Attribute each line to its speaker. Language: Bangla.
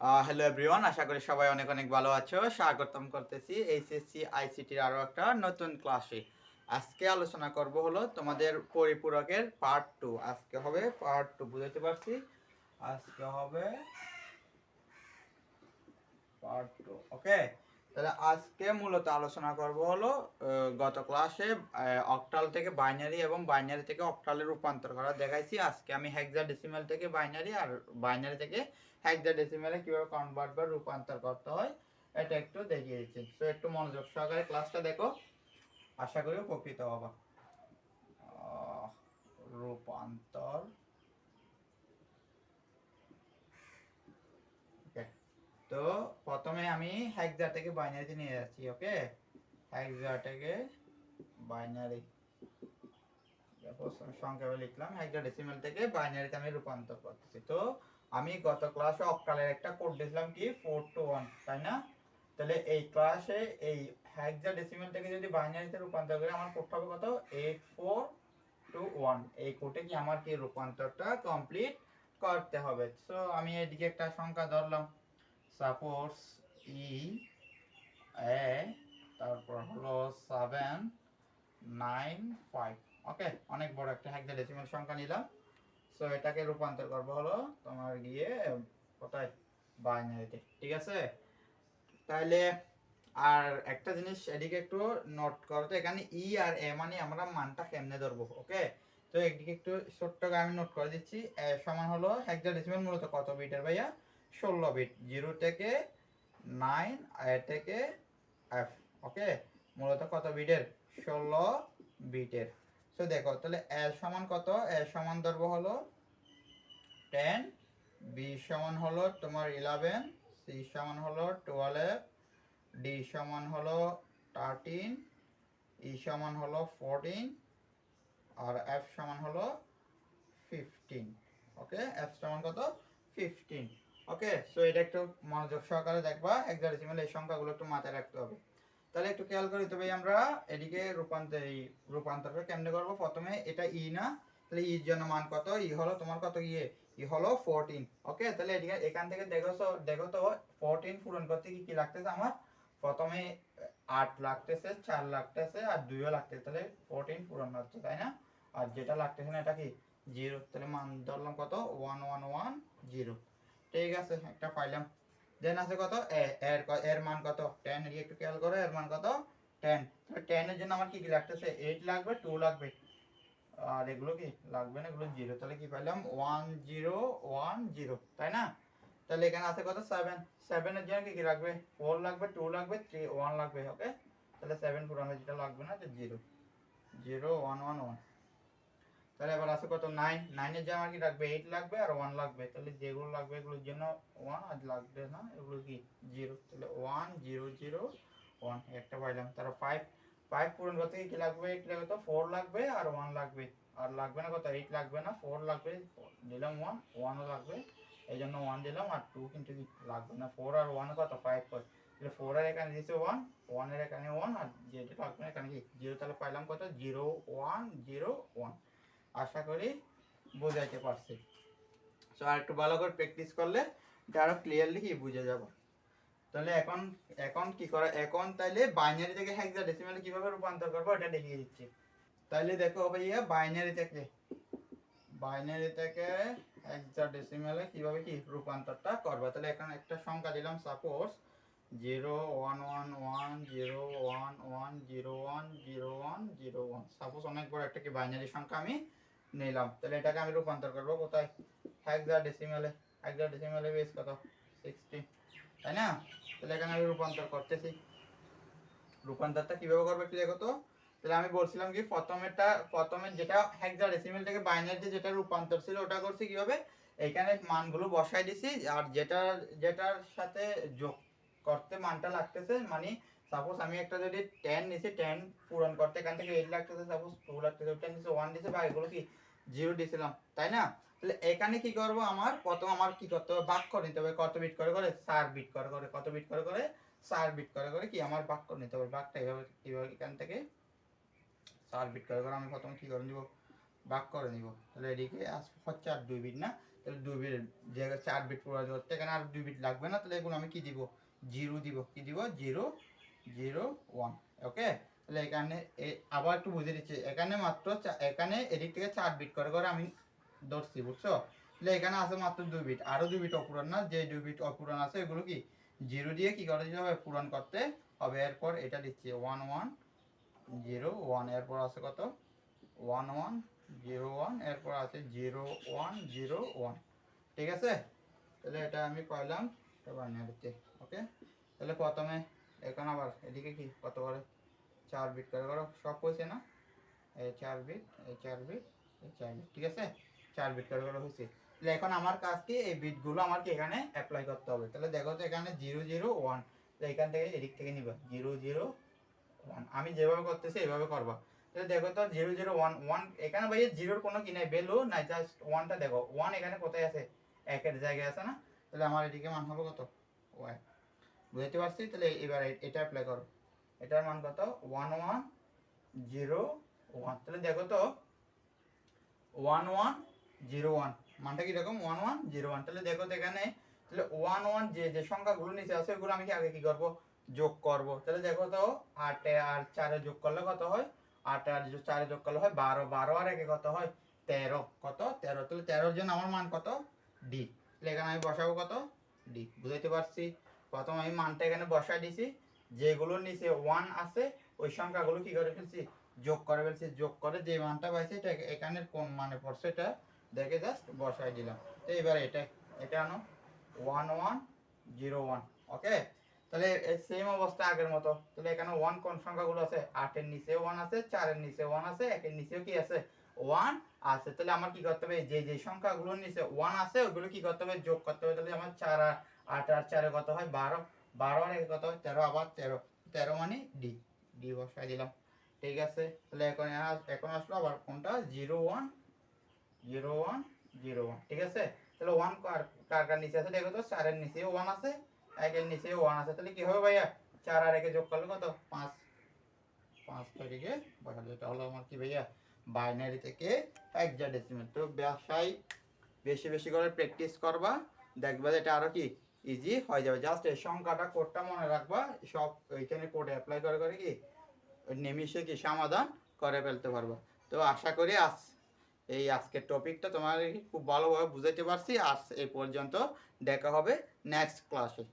Speaker 1: হ্যালো এভরিওয়ান আশা করি সবাই অনেক অনেক ভালো আছো। স্বাগতম করতেছি এইচএসসি আইসিটির আরও একটা নতুন ক্লাসে আজকে আলোচনা করব হলো তোমাদের পরিপূরকের পার্ট টু আজকে হবে পার্ট টু বুঝতে পারছি? আজকে হবে পার্ট টু ওকে তাহলে আজকে মূলত আলোচনা করব হলো গত ক্লাসে অক্টাল থেকে বাইনারি এবং বাইনারি থেকে অক্টালে রূপান্তর করা। দেখাইছি আজকে আমি হেক্সাডেসিমাল থেকে বাইনারি আর বাইনারি থেকে হেক্সাডেসিমালে কীভাবে কনভার্ট বা রূপান্তর করতে হয়, এটা একটু দেখিয়ে দিচ্ছি তো একটু মনোযোগ সহকারে ক্লাসটা দেখো, আশা করি উপকৃত হবা। রূপান্তর তো প্রথমে আমি থেকে বাইনারিতে নিয়ে যাচ্ছি ওকে থেকে বাইনারি সংখ্যাবে লিখলাম হেক্সাডেসিমাল থেকে বাইনারিতে আমি রূপান্তর করতেছি। তো আমি গত ক্লাসে অক্টালের একটা কোড দিয়েছিলাম কি? ফোর টু ওয়ান তাই না? তাহলে এই ক্লাসে এই হেক্সা ডেসিমেল থেকে যদি বাইনারিতে রূপান্তর করি, আমার কোডটা হবে কত? এইট ফোর টু ওয়ান এই কোডে কি আমার কি রূপান্তরটা কমপ্লিট করতে হবে? সো আমি এদিকে একটা সংখ্যা ধরলাম। সাপোজ ই, এ, তারপর হলো সেভেন, নাইন, ফাইভ। ওকে, অনেক বড় একটা হ্যাক ডেসিমেল সংখ্যা নিলাম। সো এটাকে রূপান্তর করব হলো তোমার গিয়ে কোথায়? বাইনারিতে ঠিক আছে? তাহলে আর একটা জিনিস এদিকে একটু নোট করো তো, এখানে ই আর এ মানে আমরা মানটা কেমনে ধরবো, ওকে? তো এদিকে একটু ছোট্ট আমি নোট করে দিচ্ছি। এ সমান হলো হেক্সাডেসিমাল মূলত কত বিটের ভাইয়া? ষোলো বিট জিরো থেকে নাইন এ থেকে এফ ওকে মূলত কত বিটের ষোলো বিটের তো দেখো, তাহলে এ সমান কত? এ সমান ধরবো হলো টেন বি সমান হলো তোমার ইলেভেন সি সমান হলো টুয়েলভ ডি সমান হলো থার্টিন ই সমান হলো ফোরটিন আর এফ সমান হলো ফিফটিন ওকে এফ সমান কত? ফিফটিন ওকে সো এটা একটু মনোযোগ সহকারে দেখবা হেক্সাডেসিমাল এই সংখ্যাগুলো একটু মাথায় রাখতে হবে। তাহলে একটু খেয়াল করি, তবে আমরা এদিকে রূপান্তর এই রূপান্তরটা কেমনে করব? প্রথমে এটা ই না, তাহলে ইর জন্য মান কত? ই হলো তোমার কত? ইয়ে ই হলো ফোরটিন ওকে তাহলে এদিকে এখান থেকে দেখো তো দেখো তো ফোরটিন পূরণ করতে কি কি লাগতেছে আমার? প্রথমে আট লাগতেছে, চার লাগতেছে, আর দুইও লাগতেছে। তাহলে ফোরটিন পূরণ হচ্ছে, তাই না? আর যেটা লাগতেছে না, এটা কি? জিরো তাহলে মান ধরলাম কত? ওয়ান ওয়ান ওয়ান জিরো ঠিক আছে, একটা পাইলাম। দেন আছে কত? এর এর মান কত? টেন এদিকে একটু খেয়াল করো, এর মান কত? টেন টেনের জন্য আমার কি কি লাগতেছে? এইট লাগবে টু লাগবে। আর এগুলো কি? লাগবে না, এগুলো জিরো তাহলে কি পাইলাম? ওয়ান জিরো ওয়ান জিরো তাই না? তাহলে এখানে আছে কত? সেভেন সেভেনের জন্য কি কি লাগবে? ফোর লাগবে টু লাগবে থ্রি ওয়ান লাগবে ওকে তাহলে সেভেন পুরানো যেটা লাগবে না zero zero one one one তাহলে এবার আছে কত? নাইন নাইনের জন্য আমার কি লাগবে? এইট লাগবে আর ওয়ান লাগবে। তাহলে যেগুলো লাগবে এগুলোর জন্য ওয়ান আর লাগবে না, এগুলো কি? জিরো তাহলে ওয়ান জিরো জিরো ওয়ান একটা পাইলাম। তারপর ফাইভ ফাইভ পূরণ করতে কি লাগবে? এইট লাগবে তো? ফোর লাগবে আর ওয়ান লাগবে। আর লাগবে না কত? এইট লাগবে না। ফোর লাগবে। দিলাম ওয়ান ওয়ানও লাগবে। এই জন্য ওয়ান দিলাম আর টু কিন্তু লাগবে না? ফোর আর ওয়ান কত? ফাইভ কত? তাহলে ফোর আর এখানে দিয়েছে ওয়ান ওয়ানের এখানে ওয়ান আর যেটা লাগবে না এখানে কি? জিরো তাহলে পাইলাম কত? জিরো ওয়ান জিরো ওয়ান আশা করি বোঝাইতে পারছি। সো আর একটু ভালো করে প্র্যাকটিস করলে এটা আরও ক্লিয়ারলি কি বুঝে যাব। তাহলে এখন এখন কি করা, এখন তাইলে বাইনারি থেকে হেক্সাডেসিমালে কীভাবে রূপান্তর করব এটা দেখিয়ে দিচ্ছি। তাইলে দেখো ভাইয়া বাইনারি থেকে বাইনারি থেকে হেক্সাডেসিমালে কীভাবে কি রূপান্তরটা করবা। তাহলে এখন একটা সংখ্যা দিলাম suppose zero one one one zero one one zero one zero one zero one suppose অনেক বড় একটা কি বাইনারি সংখ্যা আমি নিলাম তাহলে এটাকে আমি রূপান্তর করব কোথায়? হেক্সাডেসিমালে হেক্সাডেসিমালে বেস কত? সিক্সটি তাই না? তাহলে এখানে আমি রূপান্তর করতেছি। রূপান্তরটা কীভাবে করব একটু দেখো তো। তাহলে আমি বলছিলাম কি, প্রথমেরটা প্রথমে যেটা হেক্সাডেসিমাল থেকে বাইনারিতে যেটা রূপান্তর ছিল ওটা করছি কীভাবে? এখানে মানগুলো বসাই দিছি, আর যেটা যেটার সাথে যোগ করতে মানটা লাগতেছে মানে সাপোজ আমি একটা যদি টেন নিছি টেন পূরণ করতে এখান থেকে এইট লাগতেছে সাপোজ টু লাগতেছে টেন দিছে ওয়ান দিছে, বা এগুলো কি জিরো দিছিলাম তাই না? তাহলে এখানে কি করব আমার? প্রথম আমার কি করতে হবে? বাক্য নিতে হবে। কত বিট করে করে? চার বিট করে করে। কত বিট করে করে? চার বিট করে করে কি আমার বাক্য নিতে হবে? বাক্যটা এইভাবে কীভাবে এখান থেকে চার বিট করে করে আমি প্রথমে কি করে নিব? ভাগ করে নিব। তাহলে এদিকে হচ্ছে আর দুই বিট না? তাহলে দুই বিট জায়গায় চার বিট পুরো করতে এখানে আর দুই বিট লাগবে না? তাহলে এগুলো আমি কি দিব? জিরো দিব। কি দিব? জিরো জিরো ওয়ান ওকে তাহলে এখানে আবার একটু বুঝে দিচ্ছি। এখানে মাত্র এখানে এদিক থেকে চার বিট করে করে আমি ধরছি, বুঝছ? তাহলে এখানে আছে মাত্র দুই বিট আরও দুই বিট অপূরণ না? যে দুই বিট অপূরণ আছে, এগুলো কি? জিরো দিয়ে কি করে দিতে হবে? পূরণ করতে হবে। এরপর এটা দিচ্ছি ওয়ান ওয়ান জিরো ওয়ান এরপর আছে কত? ওয়ান ওয়ান জিরো ওয়ান এরপর আছে জিরো ওয়ান জিরো ওয়ান ঠিক আছে? তাহলে এটা আমি পাইলাম এটা বাইনারিতে ওকে তাহলে প্রথমে এখন আবার এদিকে কি? কত করে? চার বিট করে। করো সব হয়েছে না? এই চার বিট এই চার বিট এই চার বিট ঠিক আছে? চার বিট করে করে হয়েছে তাহলে এখন আমার কাজ কি? এই বিটগুলো আমার কি এখানে অ্যাপ্লাই করতে হবে। তাহলে দেখো তো এখানে জিরো জিরো ওয়ান এখান থেকে এদিক থেকে নিবা। জিরো জিরো ওয়ান আমি যেভাবে করতেছি, এইভাবে করবা। তাহলে দেখো তো জিরো জিরো ওয়ান ওয়ান এখানে ভাইয়া জিরোর কোনো কি নাই ভ্যালু নাই জাস্ট ওয়ানটা দেখো। ওয়ান এখানে কোথায় আছে? একের জায়গায় আছে না? তাহলে আমার এদিকে মান হবে কত? ওয়ান বুঝতে পারছি? তাহলে এবার এটা অ্যাপ্লাই করো। এটার মান কত? One one zero one. তাহলে দেখো তো, ওয়ান ওয়ান জিরো ওয়ান। মানটা কীরকম? One one zero one. তাহলে দেখো তো এখানে, তাহলে ওয়ান ওয়ান যে যে সংখ্যাগুলো নিচে আছে, ওগুলো আমি কি আগে কি করব? যোগ করব। তাহলে দেখো তো, আটে আর চারে যোগ করলে কত হয়? আট আর চারে যোগ করলে হয় বারো। বারো আর একে কত হয়? তেরো। কত? তেরো। তাহলে তেরোর জন্য আমার মান কত? ডি। তাহলে এখানে আমি বসাবো কত? ডি। বুঝাইতে পারছি? প্রথম আমি মানটা এখানে বসাই দিছি। যেগুলোর নিচে ওয়ান আছে, ওই সংখ্যাগুলো কি করে ফেলছি? যোগ করে ফেলছি, যোগ করে যে মানটা পাইছি এটা এখানের কোন মানে পড়ছে এটা দেখে জাস্ট বসাই দিলাম। তো এবার এটা এটা আনো। One one zero one okay তাহলে সেম অবস্থা আগের মতো। তাহলে এখানে ওয়ান কোন সংখ্যাগুলো আছে? আটের নিচে ওয়ান আছে, চারের নিচে ওয়ান আছে, একের নিচেও কি আছে? ওয়ান আছে। তাহলে আমার কি করতে হবে? যে যে সংখ্যাগুলোর নিচে ওয়ান আছে ওগুলো কি করতে হবে? যোগ করতে হবে। তাহলে আমার চার আর, আট আর চারে কত হয়? বারো। বারো আর কত? তেরো, আবার তেরো। তেরো মানে ডি ডি বসাই দিলাম। ঠিক আছে? তাহলে এখন এখন আসলো আবার কোনটা? Zero one zero one zero one. ঠিক আছে? তাহলে ওয়ান কার কার কার নিচে আছে দেখো তো? চারের নিচে ওয়ান আছে, একের নিচে ওয়ান আছে। তাহলে কি হবে ভাইয়া? চার আর একে যোগ করলে কত? পাঁচ। পাঁচ তারিখে বসালে এটা হলো আমার কি ভাইয়া? বাইনারি থেকে হেক্সাডেসিমাল তো ব্যবসায় বেশি বেশি করে প্র্যাকটিস করবা, দেখবা যে এটা আরও কি ইজি হয়ে যাবে। জাস্ট এই সংখ্যাটা কোডটা মনে রাখবা, সব ওইখানে কোড অ্যাপ্লাই করে করে কি, নিমিষে কি সমাধান করে ফেলতে পারবা। তো আশা করি আজ এই আজকের টপিকটা তোমার খুব ভালোভাবে বুঝাইতে পারছি। আজ এই পর্যন্ত দেখা হবে নেক্সট ক্লাসে